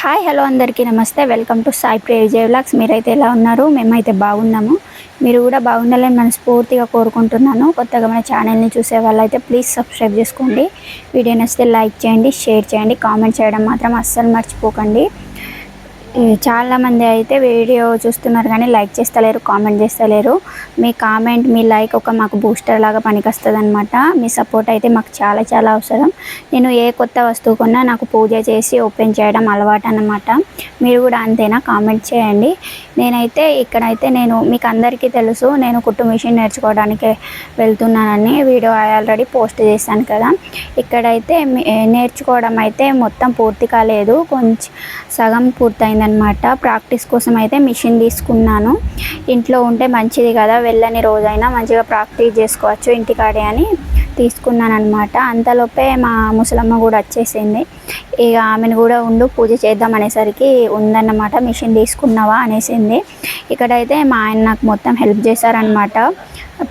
Hi hello అందరికీ నమస్తే. Welcome to Sai ప్రే విజయ్ వ్లాగ్స్. మీరైతే ఎలా ఉన్నారు? మేమైతే బాగున్నాము. మీరు కూడా బాగుండాలని మనస్ఫూర్తిగా కోరుకుంటున్నాను. కొత్తగా మన ఛానల్ని చూసే వాళ్ళైతే ప్లీజ్ సబ్స్క్రైబ్ చేసుకోండి. వీడియో నచ్చితే లైక్ చేయండి షేర్ చేయండి కామెంట్ చేయడం మాత్రం అస్సలు మర్చిపోకండి. చాలామంది అయితే వీడియో చూస్తున్నారు కానీ లైక్ చేస్తలేరు కామెంట్ చేస్తలేరు. మీ కామెంట్ మీ లైక్ ఒక మాకు బూస్టర్ లాగా పనికొస్తుంది అనమాట మీ సపోర్ట్ అయితే మాకు చాలా చాలా అవసరం. నేను ఏ కొత్త వస్తువు కొన్నా నాకు పూజ చేసి ఓపెన్ చేయడం అలవాటు అనమాట మీరు కూడా అంతేనా? కామెంట్ చేయండి. నేనైతే ఇక్కడైతే నేను మీకు అందరికీ తెలుసు నేను కుట్టు మిషన్ నేర్చుకోవడానికి వెళ్తున్నానని వీడియో ఆల్రెడీ పోస్ట్ చేశాను కదా. ఇక్కడైతే మీ- నేర్చుకోవడం అయితే మొత్తం పూర్తి కాలేదు కొంచెం సగం అనమాట ప్రాక్టీస్ కోసం అయితే మిషన్ తీసుకున్నాను. ఇంట్లో ఉంటే మంచిది కదా వెళ్ళని రోజైనా మంచిగా ప్రాక్టీస్ చేసుకోవచ్చు ఇంటికాడే అని తీసుకున్నాను అనమాట అంతలోపే మా ముసలమ్మ కూడా వచ్చేసింది. ఇక ఆమెను కూడా ఉండు పూజ చేద్దాం అనేసరికి ఉందన్నమాట మిషన్ తీసుకున్నావా అనేసింది. ఇక్కడైతే మా ఆయన నాకు మొత్తం హెల్ప్ చేశారనమాట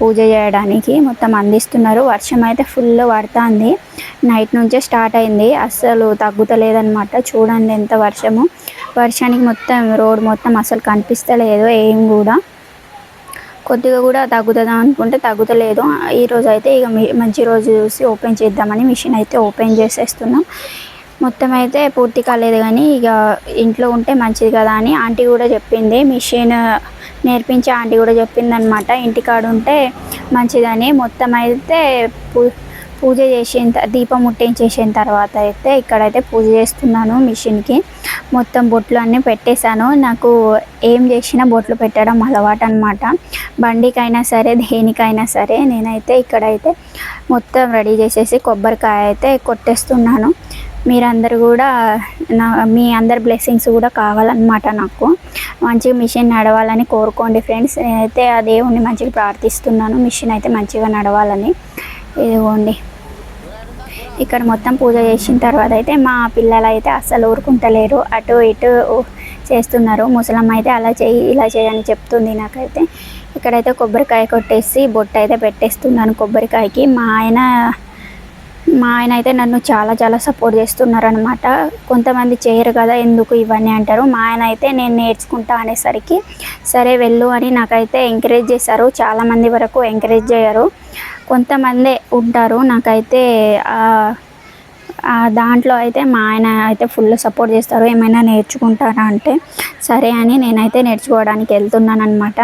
పూజ చేయడానికి మొత్తం అందిస్తున్నారు. వర్షం అయితే ఫుల్ పడుతుంది. నైట్ నుంచే స్టార్ట్ అయింది. అస్సలు తగ్గుతలేదన్నమాట. చూడండి ఎంత వర్షము. వర్షానికి మొత్తం రోడ్ మొత్తం అసలు కనిపిస్తలేదు ఏం కూడా. కొద్దిగా కూడా తగ్గుతుందా అనుకుంటే తగ్గుతలేదు. ఈరోజు అయితే ఇక మంచి రోజు చూసి ఓపెన్ చేద్దామని మిషన్ అయితే ఓపెన్ చేసేస్తున్నాం. మొత్తం అయితే పూర్తి కాలేదు కానీ ఇక ఇంట్లో ఉంటే మంచిది కదా అని ఆంటీ కూడా చెప్పింది. మిషన్ నేర్పించే ఆంటీ కూడా చెప్పింది అనమాట ఇంటికాడ ఉంటే మంచిదని. మొత్తం అయితే పూ పూజ చేసిన దీపం ముట్టించేసిన తర్వాత అయితే ఇక్కడైతే పూజ చేస్తున్నాను మిషన్కి. మొత్తం బొట్లు అన్నీ పెట్టేశాను. నాకు ఏం చేసినా బొట్లు పెట్టడం అలవాటు అనమాట బండికైనా సరే దేనికైనా సరే నేనైతే ఇక్కడైతే మొత్తం రెడీ చేసేసి కొబ్బరికాయ అయితే కొట్టేస్తున్నాను. మీరందరూ కూడా నా మీ అందరి బ్లెస్సింగ్స్ కూడా కావాలన్నమాట నాకు. మంచిగా మిషన్ నడవాలని కోరుకోండి ఫ్రెండ్స్. నేనైతే ఆ దేవుణ్ణి మంచిగా ప్రార్థిస్తున్నాను. మిషన్ అయితే మంచిగా నడవాలని. ఇదిగోండి. ఇక్కడ మొత్తం పూజ చేసిన తర్వాత అయితే మా పిల్లలు అయితే అస్సలు ఊరుకుంటలేరు. అటు ఇటు చేస్తున్నారు. ముసలమ్మ అయితే అలా చేయి ఇలా చేయని చెప్తుంది నాకైతే. ఇక్కడైతే కొబ్బరికాయ కొట్టేసి బొట్టు అయితే పెట్టేస్తున్నాను కొబ్బరికాయకి. మా ఆయన మా ఆయన అయితే నన్ను చాలా చాలా సపోర్ట్ చేస్తున్నారు అనమాట కొంతమంది చేయరు కదా ఎందుకు ఇవన్నీ అంటారు. మా ఆయన అయితే నేను నేర్చుకుంటా అనేసరికి సరే వెళ్ళు అని నాకైతే ఎంకరేజ్ చేశారు. చాలామంది వరకు ఎంకరేజ్ చేయరు. కొంతమందే ఉంటారు. నాకైతే దాంట్లో అయితే మా ఆయన అయితే ఫుల్ సపోర్ట్ చేస్తారు. ఏమైనా నేర్చుకుంటారా అంటే సరే అని నేనైతే నేర్చుకోవడానికి వెళ్తున్నాను అనమాట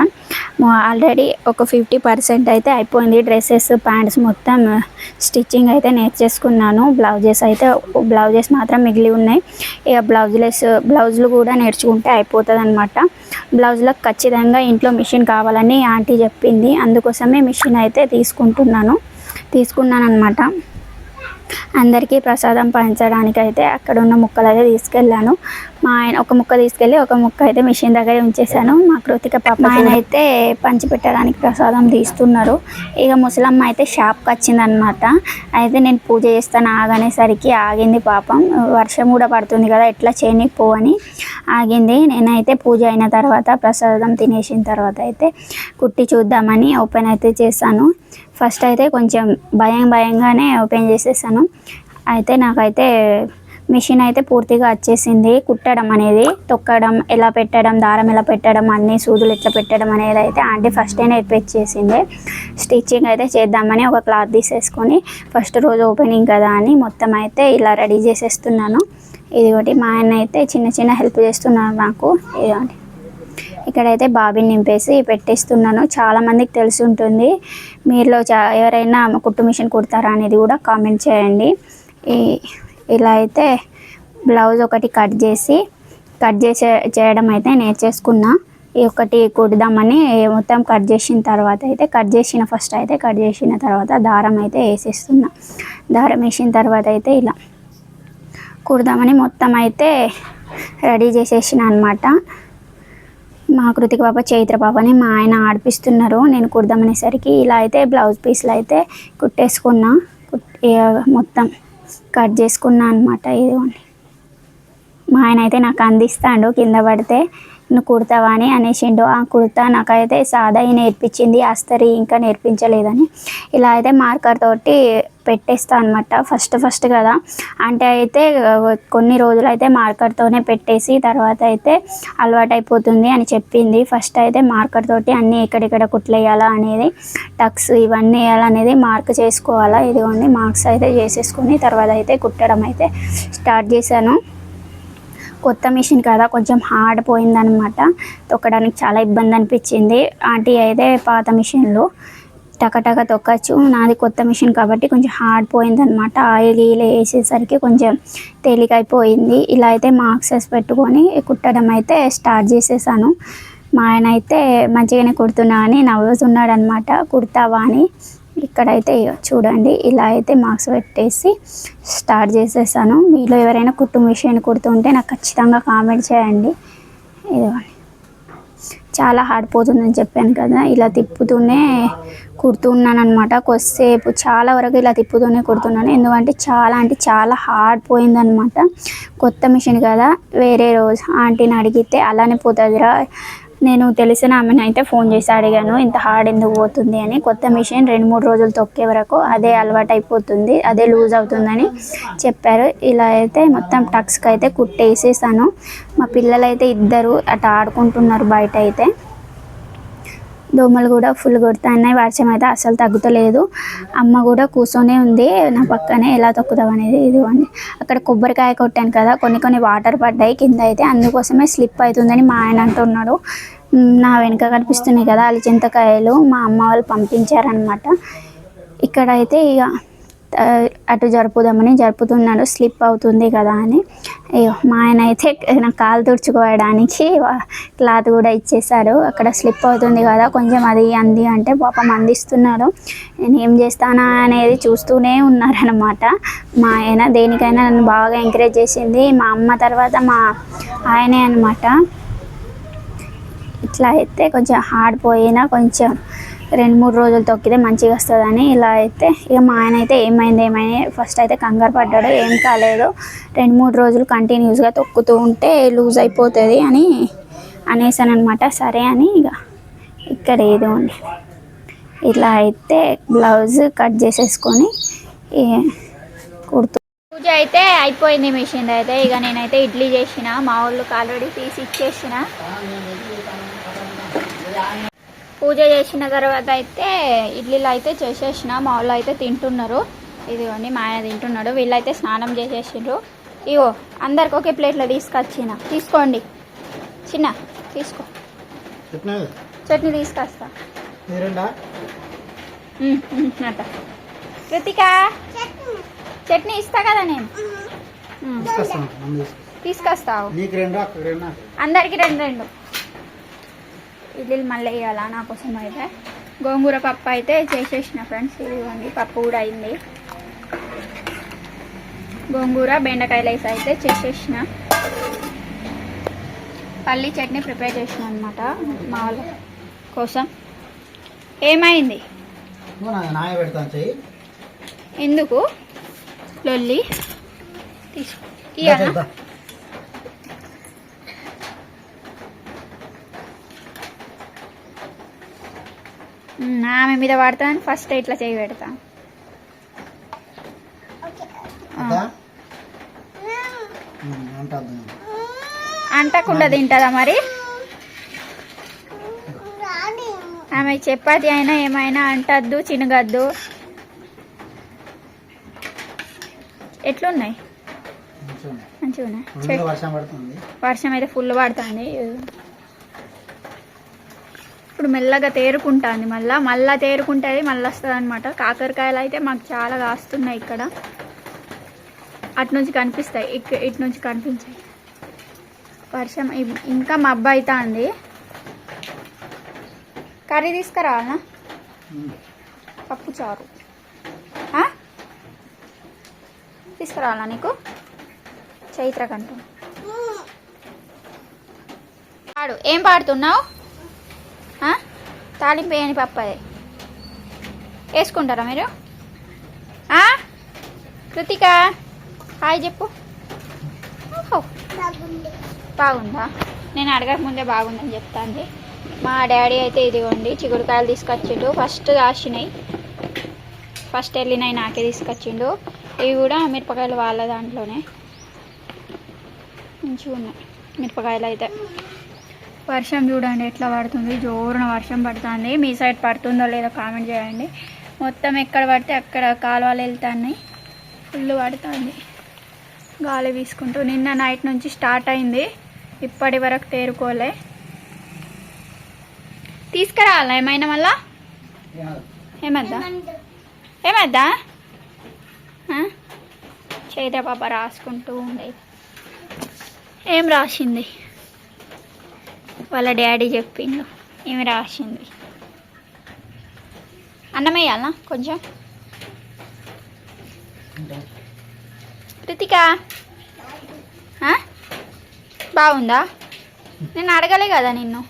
ఆల్రెడీ ఒక ఫిఫ్టీ పర్సెంట్ అయితే అయిపోయింది. డ్రెస్సెస్ ప్యాంట్స్ మొత్తం స్టిచ్చింగ్ అయితే నేర్చేసుకున్నాను. బ్లౌజెస్ అయితే బ్లౌజెస్ మాత్రం మిగిలి ఉన్నాయి. ఇక బ్లౌజులెస్ బ్లౌజులు కూడా నేర్చుకుంటే అయిపోతుంది అనమాట బ్లౌజులకు ఖచ్చితంగా ఇంట్లో మిషన్ కావాలని ఆంటీ చెప్పింది. అందుకోసమే మిషన్ అయితే తీసుకుంటున్నాను తీసుకున్నాను అనమాట అందరికీ ప్రసాదం పంచడానికి అయితే అక్కడ ఉన్న ముక్కలు అయితే తీసుకెళ్ళాను. మా ఆయన ఒక ముక్క తీసుకెళ్ళి ఒక ముక్క అయితే మిషన్ దగ్గర ఉంచేసాను మా కృతిక పాప మా ఆయన అయితే పంచిపెట్టడానికి ప్రసాదం తీస్తున్నారు. ఇక ముసలమ్మ అయితే షాప్కి వచ్చిందనమాట అయితే నేను పూజ చేస్తాను ఆగనేసరికి ఆగింది పాపం. వర్షం కూడా పడుతుంది కదా ఎట్లా చేయనీకి పోవని ఆగింది. నేనైతే పూజ అయిన తర్వాత ప్రసాదం తినేసిన తర్వాత అయితే కుట్టి చూద్దామని ఓపెన్ అయితే చేశాను. ఫస్ట్ అయితే కొంచెం భయం భయంగానే ఓపెన్ చేసేసాను. అయితే నాకైతే మిషన్ అయితే పూర్తిగా వచ్చేసింది. కుట్టడం అనేది తొక్కడం ఎలా పెట్టడం దారం ఎలా పెట్టడం అన్ని సూదులు ఎట్లా పెట్టడం అనేది అయితే ఆంటీ ఫస్టే నేర్పించేసింది స్టిచ్చింగ్ అయితే చేద్దామని ఒక క్లాత్ తీసేసుకొని ఫస్ట్ రోజు ఓపెనింగ్ కదా అని మొత్తం అయితే ఇలా రెడీ చేసేస్తున్నాను. ఇదిగోటి మా ఆయన అయితే చిన్న చిన్న హెల్ప్ చేస్తున్నారు నాకు. ఇదిగోండి ఇక్కడైతే బాబిని నింపేసి పెట్టేస్తున్నాను. చాలా మందికి తెలిసి ఉంటుంది. మీరులో చా ఎవరైనా కుట్టు మిషన్ కుడతారా అనేది కూడా కామెంట్ చేయండి. ఈ ఇలా అయితే బ్లౌజ్ ఒకటి కట్ చేసి కట్ చేసే చేయడం అయితే నేర్చేసుకున్నా ఈ ఒకటి కుడదామని మొత్తం కట్ చేసిన తర్వాత అయితే కట్ చేసిన ఫస్ట్ అయితే కట్ చేసిన తర్వాత దారం అయితే వేసేస్తున్నా. దారం వేసిన తర్వాత అయితే ఇలా కుడదామని మొత్తం అయితే రెడీ చేసేసిన అనమాట మా కృతిక పాప చైత్ర పాపని మా ఆయన ఆడిపిస్తున్నారు. నేను కుడదామనేసరికి ఇలా అయితే బ్లౌజ్ పీస్లు అయితే కుట్టేసుకున్నా. కుట్ మొత్తం కట్ చేసుకున్నా అనమాట ఇదిగోండి. మా ఆయన అయితే నాకు అందిస్తాడు కింద పడితే. నువ్వు కుడతావా అని అనేసిండు. ఆ కుడతా నాకైతే సాదా నేర్పించింది. అస్తరి ఇంకా నేర్పించలేదని. ఇలా అయితే మార్కర్ తోటి పెట్టేస్తా అనమాట ఫస్ట్ ఫస్ట్ కదా. అంటే అయితే కొన్ని రోజులు అయితే మార్కర్తోనే పెట్టేసి తర్వాత అయితే అలవాటు అయిపోతుంది అని చెప్పింది. ఫస్ట్ అయితే మార్కర్ తోటి అన్నీ ఎక్కడెక్కడ కుట్లేయాలా అనేది టక్స్ ఇవన్నీ వేయాలనేది మార్క్ చేసుకోవాలా? ఇదిగోండి మార్క్స్ అయితే చేసేసుకొని తర్వాత అయితే కుట్టడం అయితే స్టార్ట్ చేశాను. కొత్త మిషన్ కదా కొంచెం హార్డ్ పోయిందనమాట తొక్కడానికి చాలా ఇబ్బంది అనిపించింది. ఆంటీ అయితే పాత మిషన్లో టకటక తొక్కచ్చు. నాది కొత్త మిషన్ కాబట్టి కొంచెం హార్డ్ పోయిందనమాట ఆయిల్ గీలు వేసేసరికి కొంచెం తేలికైపోయింది. ఇలా అయితే మార్క్సెస్ పెట్టుకొని కుట్టడం అయితే స్టార్ట్ చేసేసాను. మా ఆయన అయితే మంచిగానే కుడుతున్నా అని నవ్వుతున్నాడు అనమాట కుడతావా అని ఇక్కడైతే చూడండి ఇలా అయితే మార్క్స్ పెట్టేసి స్టార్ట్ చేసేసాను. మీలో ఎవరైనా కుట్టు మిషన్ కుడుతుంటే నాకు ఖచ్చితంగా కామెంట్ చేయండి. ఇదిగోండి. చాలా హార్డ్ పోతుందని చెప్పాను కదా ఇలా తిప్పుతూనే కుడుతున్నాను అనమాట కొద్దిసేపు చాలా వరకు ఇలా తిప్పుతూనే కుడుతున్నాను. ఎందుకంటే చాలా అంటే చాలా హార్డ్ పోయిందనమాట కొత్త మిషన్ కదా వేరే రోజు ఆంటీని అడిగితే అలానే పోతుందిరా నేను తెలిసిన ఆమెను అయితే ఫోన్ చేసి అడిగాను ఇంత హార్డ్ ఎందుకు పోతుంది? అని. కొత్త మిషన్ రెండు మూడు రోజులు తొక్కే వరకు అదే అలవాటు అయిపోతుంది అదే లూజ్ అవుతుందని చెప్పారు. ఇలా అయితే మొత్తం టక్స్కి అయితే కుట్టేసేసాను. మా పిల్లలైతే ఇద్దరు అటు ఆడుకుంటున్నారు బయట అయితే. దోమలు కూడా ఫుల్ కొడుతున్నాయి. వర్షం అయితే అసలు తగ్గుతలేదు. అమ్మ కూడా కూర్చొనే ఉంది. నా పక్కనే ఎలా తొక్కుదాం అనేది అని అక్కడ కొబ్బరికాయ కొట్టాను కదా కొన్ని కొన్ని వాటర్ పడ్డాయి. కింద అయితే అందుకోసమే స్లిప్ అవుతుందని మా ఆయన అంటున్నాడు. నా వెనుక కనిపిస్తున్నాయి కదా అలిచింతకాయలు మా అమ్మ వాళ్ళు పంపించారనమాట ఇక్కడైతే ఇక అటు జరుపుదామని జరుపుతున్నాడు స్లిప్ అవుతుంది కదా అని. అయ్యో మా ఆయన అయితే నా కాలు తుడుచుకోవడానికి క్లాత్ కూడా ఇచ్చేసాడు అక్కడ స్లిప్ అవుతుంది కదా కొంచెం అది అంది అంటే పాపం అందిస్తున్నారు నేను ఏం చేస్తానా అనేది చూస్తూనే ఉన్నారనమాట మా ఆయన దేనికైనా నన్ను బాగా ఎంకరేజ్ చేసింది. మా అమ్మ తర్వాత మా ఆయనే అనమాట ఇట్లా అయితే కొంచెం హార్డ్ పోయినా కొంచెం రెండు మూడు రోజులు తొక్కితే మంచిగా వస్తుందని ఇలా అయితే ఇక మా ఆయన అయితే ఏమైంది ఏమైంది? ఫస్ట్ అయితే కంగారు పడ్డాడు ఏం కాలేదు. రెండు మూడు రోజులు కంటిన్యూస్గా తొక్కుతూ ఉంటే లూజ్ అయిపోతుంది అని అనేసాను అనమాట సరే అని ఇక ఇక్కడ ఏదో ఉంది. ఇలా అయితే బ్లౌజ్ కట్ చేసేసుకొని కుడుతూ పూజ అయితే అయిపోయింది మిషన్ అయితే. ఇక నేనైతే ఇడ్లీ చేసిన మా వాళ్ళకి ఆల్రెడీ తీసి ఇచ్చేసిన. పూజ చేసిన తర్వాత అయితే ఇడ్లీలు అయితే చేసేసిన మా వాళ్ళు అయితే తింటున్నారు. ఇదిగోండి మా ఆయన తింటున్నాడు. వీళ్ళైతే స్నానం చేసేసిండ్రు. ఇగో అందరికి ఒకే ప్లేట్లో తీసుకొచ్చిన. తీసుకోండి. చిన్న తీసుకో. చట్నీ? తీసుకొస్తా. అట్ట. కృతిక? చట్నీ ఇస్తా కదా నేను. తీసుకొస్తావు. అందరికి రెండు రెండు. ఇడ్లీలు మళ్ళీ వేయాలా? నా కోసం అయితే. గోంగూర పప్పు అయితే చేసేసిన ఫ్రెండ్స్. ఇదిగోండి పప్పు కూడా అయింది. గోంగూర బెండకాయలు వేసి అయితే చేసేసిన. పల్లి చట్నీ ప్రిపేర్ చేసిన అనమాట మా వాళ్ళ కోసం. ఏమైంది? ఎందుకు? లొల్లి. తీసుకో. ఇయ్యాలా ఆమె మీద పడతాను ఫస్ట్ ఇట్లా చేయి పెడతా. అదా? ఉమ్, అంటుంది. అంటకుండా తింటుందా మరి? ఆమె చపాతి అయినా ఏమైనా అంటద్దు చినగద్దు. ఎట్లున్నాయి? మంచిగా ఉన్నాయి వర్షం అయితే ఫుల్ పడుతుంది. ఇప్పుడు మెల్లగా తేరుకుంటుంది మళ్ళా. మళ్ళా తేరుకుంటుంది మళ్ళీ వస్తుంది అనమాట కాకరకాయలు అయితే మాకు చాలా కాస్తున్నాయి ఇక్కడ. అటు నుంచి కనిపిస్తాయి. ఇక్ ఇటు నుంచి కనిపించాయి. వర్షం ఇంకా మబ్బు అవుతుంది కర్రీ తీసుకురావాలనా. పప్పు చారు. ఆ? తీసుకురావాలా నీకు. చైత్ర పాడు ఏం పాడుతున్నావు? తాలింపు వేయని పప్పు అది. వేసుకుంటారా మీరు? కృతిక హాయ్ చెప్పు. బాగుందా? నేను అడగక ముందే బాగుందని చెప్తాను మా డాడీ అయితే ఇదిగోండి చిగురుకాయలు తీసుకొచ్చిండు. ఫస్ట్ కాసినాయి. ఫస్ట్ వెళ్ళినాయి నాకే తీసుకొచ్చిండు. ఇవి కూడా మిరపకాయలు వాళ్ళ దాంట్లోనే. మంచిగా ఉన్నాయి మిరపకాయలు అయితే. వర్షం చూడండి ఎట్లా పడుతుంది? జోరున వర్షం పడుతుంది. మీ సైడ్ పడుతుందో లేదో కామెంట్ చేయండి. మొత్తం ఎక్కడ పడితే అక్కడ కాలువలు వెళ్తున్నాయి. ఫుల్ పడుతుంది. గాలి వీసుకుంటూ నిన్న నైట్ నుంచి స్టార్ట్ అయింది. ఇప్పటి వరకు తేరుకోలే. తీసుకురావాలా ఏమైనా మళ్ళా? ఏమద్దా? ఏమద్దా? చేత పాప రాసుకుంటూ ఉండేది ఏం రాసింది? వాళ్ళ డాడీ చెప్పిండు. ఏమి రాసింది అన్నం వేయాలా? కొంచెం. రితిక బాగుందా? నేను అడగలే కదా నిన్ను.